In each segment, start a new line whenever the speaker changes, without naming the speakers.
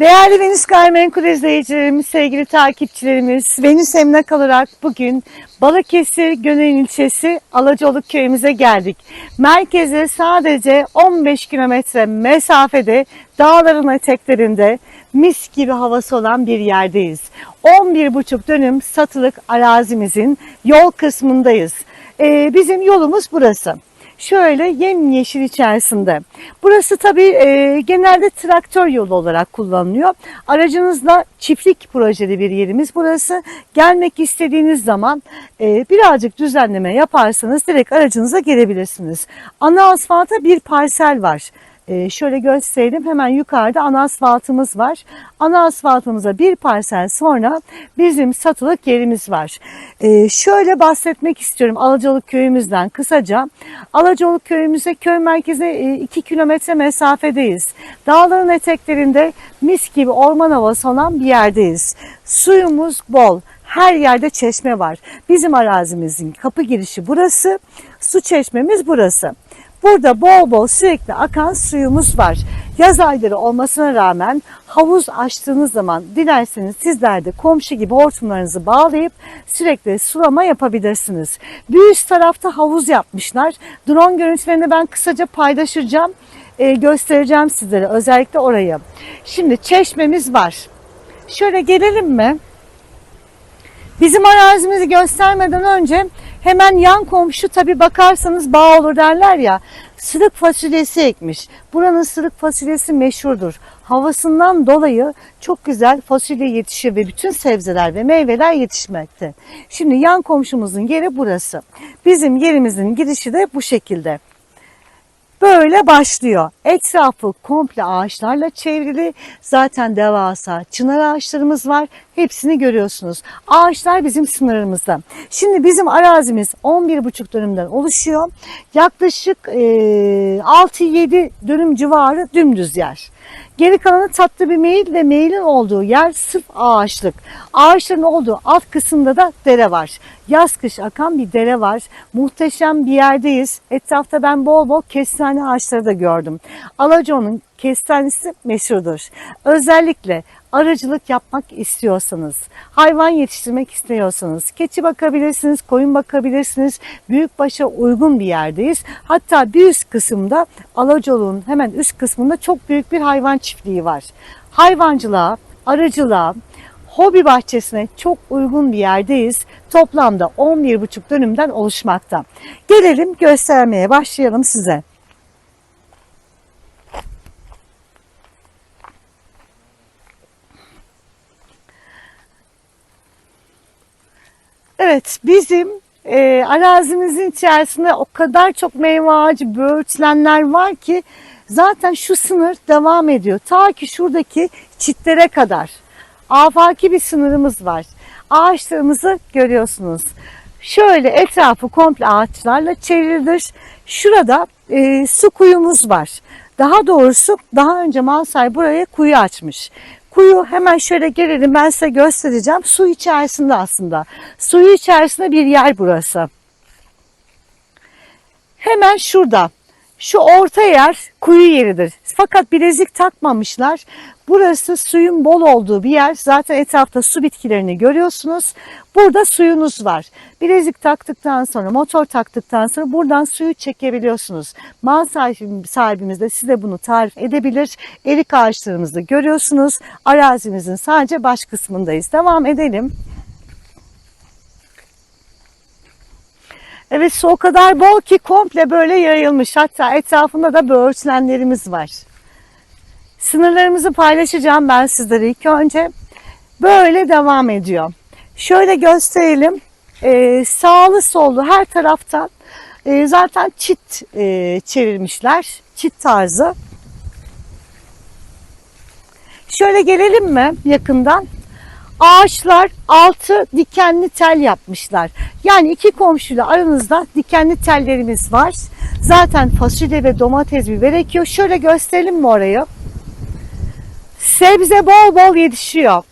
Değerli Venüs Gayrimenkul izleyicilerimiz, sevgili takipçilerimiz, Venüs Emlak olarak bugün Balıkesir Gönül ilçesi Alacaoluk köyümüze geldik. Merkeze sadece 15 kilometre mesafede dağların eteklerinde mis gibi havası olan bir yerdeyiz. 11,5 dönüm satılık arazimizin yol kısmındayız. Ee, bizim yolumuz burası şöyle yemyeşil içerisinde. Burası tabii e, genelde traktör yolu olarak kullanılıyor. Aracınızla çiftlik projeli bir yerimiz burası. Gelmek istediğiniz zaman e, birazcık düzenleme yaparsanız direkt aracınıza gelebilirsiniz. Ana asfalta bir parsel var. Ee, şöyle göstereyim hemen yukarıda ana asfaltımız var. Ana asfaltımıza bir parsel sonra bizim satılık yerimiz var. Ee, şöyle bahsetmek istiyorum Alacaoluk köyümüzden kısaca. Alacaoluk köyümüze köy merkeze 2 kilometre mesafedeyiz. Dağların eteklerinde mis gibi orman havası olan bir yerdeyiz. Suyumuz bol. Her yerde çeşme var. Bizim arazimizin kapı girişi burası. Su çeşmemiz burası. Burada bol bol sürekli akan suyumuz var. Yaz ayları olmasına rağmen havuz açtığınız zaman dilerseniz sizler de komşu gibi hortumlarınızı bağlayıp sürekli sulama yapabilirsiniz. Bir üst tarafta havuz yapmışlar. Drone görüntülerini ben kısaca paylaşacağım. Ee, göstereceğim sizlere özellikle orayı. Şimdi çeşmemiz var. Şöyle gelelim mi? Bizim arazimizi göstermeden önce hemen yan komşu tabi bakarsanız bağ olur derler ya sırık fasulyesi ekmiş. Buranın sırık fasulyesi meşhurdur. Havasından dolayı çok güzel fasulye yetişiyor ve bütün sebzeler ve meyveler yetişmekte. Şimdi yan komşumuzun yeri burası. Bizim yerimizin girişi de bu şekilde. Böyle başlıyor. Etrafı komple ağaçlarla çevrili. Zaten devasa çınar ağaçlarımız var. Hepsini görüyorsunuz. Ağaçlar bizim sınırımızda. Şimdi bizim arazimiz 11,5 dönümden oluşuyor. Yaklaşık e, 6-7 dönüm civarı dümdüz yer. Geri kalanı tatlı bir meyil ve meyilin olduğu yer sırf ağaçlık. Ağaçların olduğu alt kısımda da dere var. Yaz kış akan bir dere var. Muhteşem bir yerdeyiz. Etrafta ben bol bol kestane ağaçları da gördüm. Alacao'nun kestanesi meşhurdur. Özellikle arıcılık yapmak istiyorsanız, hayvan yetiştirmek istiyorsanız, keçi bakabilirsiniz, koyun bakabilirsiniz. Büyükbaşa uygun bir yerdeyiz. Hatta bir üst kısımda Alacaoğlu'nun hemen üst kısmında çok büyük bir hayvan çiftliği var. Hayvancılığa, arıcılığa, hobi bahçesine çok uygun bir yerdeyiz. Toplamda 11,5 dönümden oluşmakta. Gelelim göstermeye başlayalım size. Evet bizim e, arazimizin içerisinde o kadar çok meyve ağacı, böğürtlenler var ki zaten şu sınır devam ediyor. Ta ki şuradaki çitlere kadar. Afaki bir sınırımız var. Ağaçlarımızı görüyorsunuz. Şöyle etrafı komple ağaçlarla çevrilidir. Şurada e, su kuyumuz var. Daha doğrusu daha önce Malsay buraya kuyu açmış. Kuyu hemen şöyle gelelim ben size göstereceğim. Su içerisinde aslında. Suyu içerisinde bir yer burası. Hemen şurada. Şu orta yer kuyu yeridir. Fakat bilezik takmamışlar. Burası suyun bol olduğu bir yer. Zaten etrafta su bitkilerini görüyorsunuz. Burada suyunuz var. Bilezik taktıktan sonra, motor taktıktan sonra buradan suyu çekebiliyorsunuz. Mal sahibimiz de size bunu tarif edebilir. Erik ağaçlarımızı görüyorsunuz. Arazimizin sadece baş kısmındayız. Devam edelim. Evet su o kadar bol ki komple böyle yayılmış. Hatta etrafında da böğürtlenlerimiz var. Sınırlarımızı paylaşacağım ben sizlere ilk önce. Böyle devam ediyor. Şöyle gösterelim. Ee, sağlı sollu her taraftan e, zaten çit e, çevirmişler. Çit tarzı. Şöyle gelelim mi yakından? Ağaçlar altı dikenli tel yapmışlar. Yani iki komşuyla aranızda dikenli tellerimiz var. Zaten fasulye ve domates biber ekiyor. Şöyle gösterelim mi orayı? Sebze bol bol yetişiyor.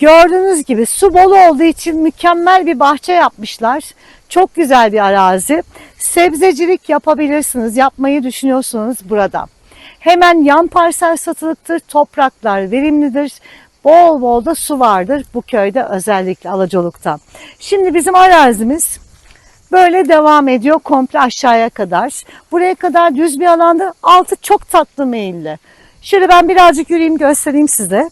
Gördüğünüz gibi su bol olduğu için mükemmel bir bahçe yapmışlar. Çok güzel bir arazi. Sebzecilik yapabilirsiniz. Yapmayı düşünüyorsunuz burada. Hemen yan parsel satılıktır. Topraklar verimlidir. Bol bol da su vardır bu köyde özellikle Alacoluk'ta. Şimdi bizim arazimiz böyle devam ediyor komple aşağıya kadar. Buraya kadar düz bir alanda altı çok tatlı meyilli. Şöyle ben birazcık yürüyeyim göstereyim size.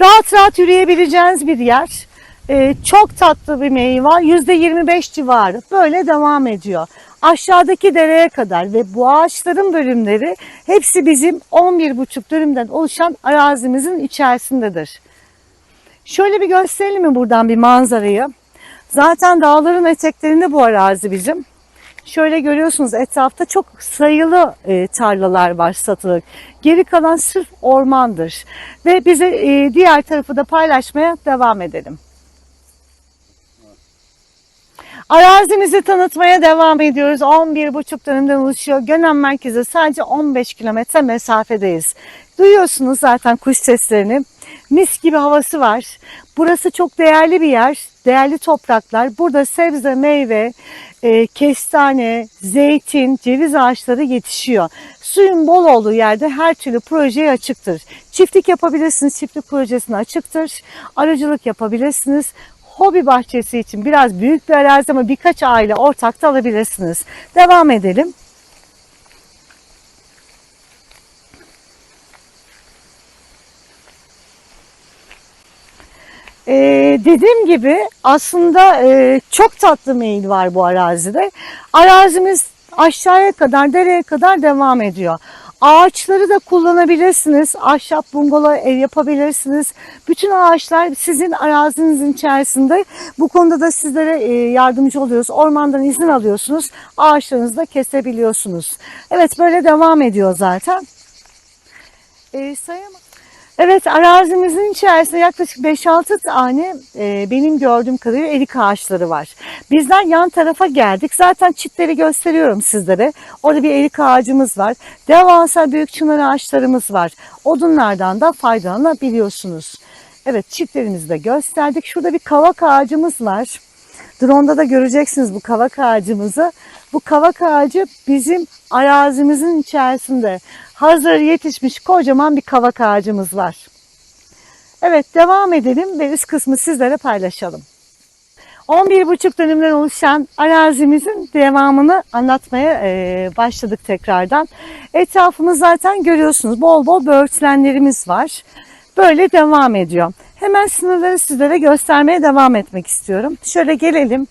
Rahat rahat yürüyebileceğiniz bir yer. Ee, çok tatlı bir meyve var. %25 civarı. Böyle devam ediyor. Aşağıdaki dereye kadar ve bu ağaçların bölümleri hepsi bizim 11,5 dönümden oluşan arazimizin içerisindedir. Şöyle bir gösterelim mi buradan bir manzarayı? Zaten dağların eteklerinde bu arazi bizim. Şöyle görüyorsunuz etrafta çok sayılı e, tarlalar var satılık. Geri kalan sırf ormandır. Ve bize e, diğer tarafı da paylaşmaya devam edelim. Arazimizi tanıtmaya devam ediyoruz. 11,5 dönümden oluşuyor. Gönen merkeze sadece 15 kilometre mesafedeyiz. Duyuyorsunuz zaten kuş seslerini. Mis gibi havası var. Burası çok değerli bir yer. Değerli topraklar. Burada sebze, meyve, e, kestane, zeytin, ceviz ağaçları yetişiyor. Suyun bol olduğu yerde her türlü projeye açıktır. Çiftlik yapabilirsiniz. Çiftlik projesine açıktır. Aracılık yapabilirsiniz hobi bahçesi için biraz büyük bir arazi ama birkaç aile ortakta alabilirsiniz. Devam edelim. Ee, dediğim gibi aslında e, çok tatlı meyil var bu arazide. Arazimiz aşağıya kadar, dereye kadar devam ediyor. Ağaçları da kullanabilirsiniz. Ahşap bungalov ev yapabilirsiniz. Bütün ağaçlar sizin arazinizin içerisinde. Bu konuda da sizlere e, yardımcı oluyoruz. Ormandan izin alıyorsunuz. Ağaçlarınızı da kesebiliyorsunuz. Evet böyle devam ediyor zaten. E, sayamadım. Evet arazimizin içerisinde yaklaşık 5-6 tane e, benim gördüğüm kadarıyla erik ağaçları var. Bizden yan tarafa geldik. Zaten çitleri gösteriyorum sizlere. Orada bir erik ağacımız var. Devasa büyük çınar ağaçlarımız var. Odunlardan da faydalanabiliyorsunuz. Evet çiftlerimizi de gösterdik. Şurada bir kavak ağacımız var. Drone'da da göreceksiniz bu kavak ağacımızı. Bu kavak ağacı bizim arazimizin içerisinde hazır yetişmiş kocaman bir kavak ağacımız var. Evet devam edelim ve üst kısmı sizlere paylaşalım. 11,5 dönümden oluşan arazimizin devamını anlatmaya e, başladık tekrardan. Etrafımız zaten görüyorsunuz bol bol böğürtlenlerimiz var. Böyle devam ediyor. Hemen sınırları sizlere göstermeye devam etmek istiyorum. Şöyle gelelim.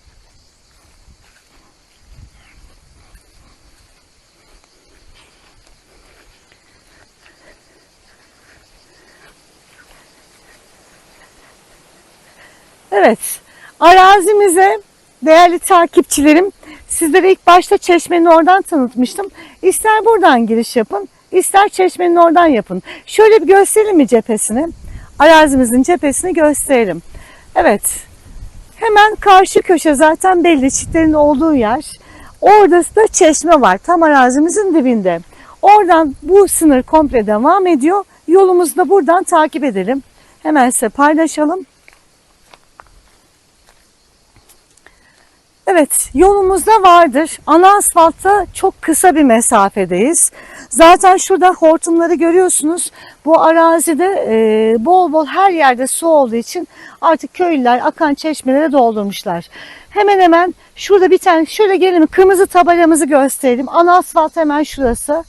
Evet, arazimize değerli takipçilerim, sizlere ilk başta çeşmenin oradan tanıtmıştım. İster buradan giriş yapın, ister çeşmenin oradan yapın. Şöyle bir gösterelim mi cephesini? Arazimizin cephesini gösterelim. Evet, hemen karşı köşe zaten belli çitlerin olduğu yer. Orada da çeşme var, tam arazimizin dibinde. Oradan bu sınır komple devam ediyor. Yolumuzu da buradan takip edelim. Hemen size paylaşalım. Evet yolumuzda vardır. Ana asfaltta çok kısa bir mesafedeyiz. Zaten şurada hortumları görüyorsunuz. Bu arazide e, bol bol her yerde su olduğu için artık köylüler akan çeşmelere doldurmuşlar. Hemen hemen şurada bir tane şöyle gelin kırmızı tabelamızı gösterelim. Ana asfalt hemen şurası.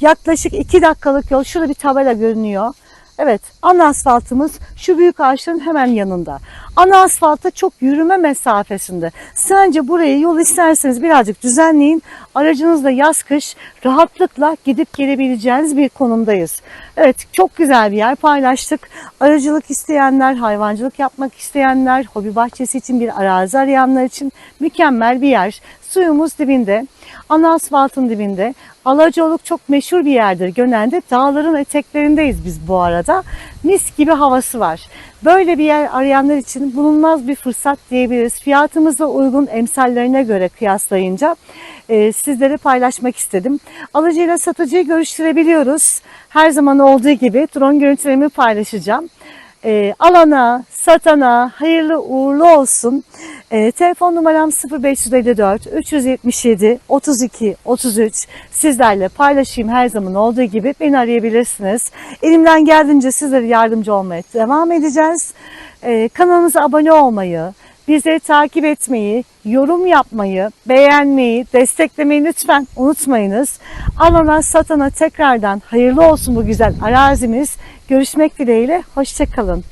Yaklaşık iki dakikalık yol. Şurada bir tabela görünüyor. Evet, ana asfaltımız şu büyük ağaçların hemen yanında. Ana asfalta çok yürüme mesafesinde. Sence burayı yol isterseniz birazcık düzenleyin. Aracınızla yaz kış rahatlıkla gidip gelebileceğiniz bir konumdayız. Evet, çok güzel bir yer paylaştık. Aracılık isteyenler, hayvancılık yapmak isteyenler, hobi bahçesi için bir arazi arayanlar için mükemmel bir yer. Suyumuz dibinde, ana asfaltın dibinde. Alacaoluk çok meşhur bir yerdir Gönen'de. Dağların eteklerindeyiz biz bu arada. Mis gibi havası var. Böyle bir yer arayanlar için bulunmaz bir fırsat diyebiliriz. Fiyatımıza uygun emsallerine göre kıyaslayınca e, sizlere paylaşmak istedim. Alıcıyla satıcıyı görüştürebiliyoruz. Her zaman olduğu gibi drone görüntülerimi paylaşacağım e, alana, satana hayırlı uğurlu olsun. E, telefon numaram 0554 377 32 33. Sizlerle paylaşayım her zaman olduğu gibi beni arayabilirsiniz. Elimden geldiğince sizlere yardımcı olmaya devam edeceğiz. E, kanalımıza abone olmayı, Bizleri takip etmeyi, yorum yapmayı, beğenmeyi, desteklemeyi lütfen unutmayınız. Alana satana tekrardan hayırlı olsun bu güzel arazimiz. Görüşmek dileğiyle, hoşçakalın.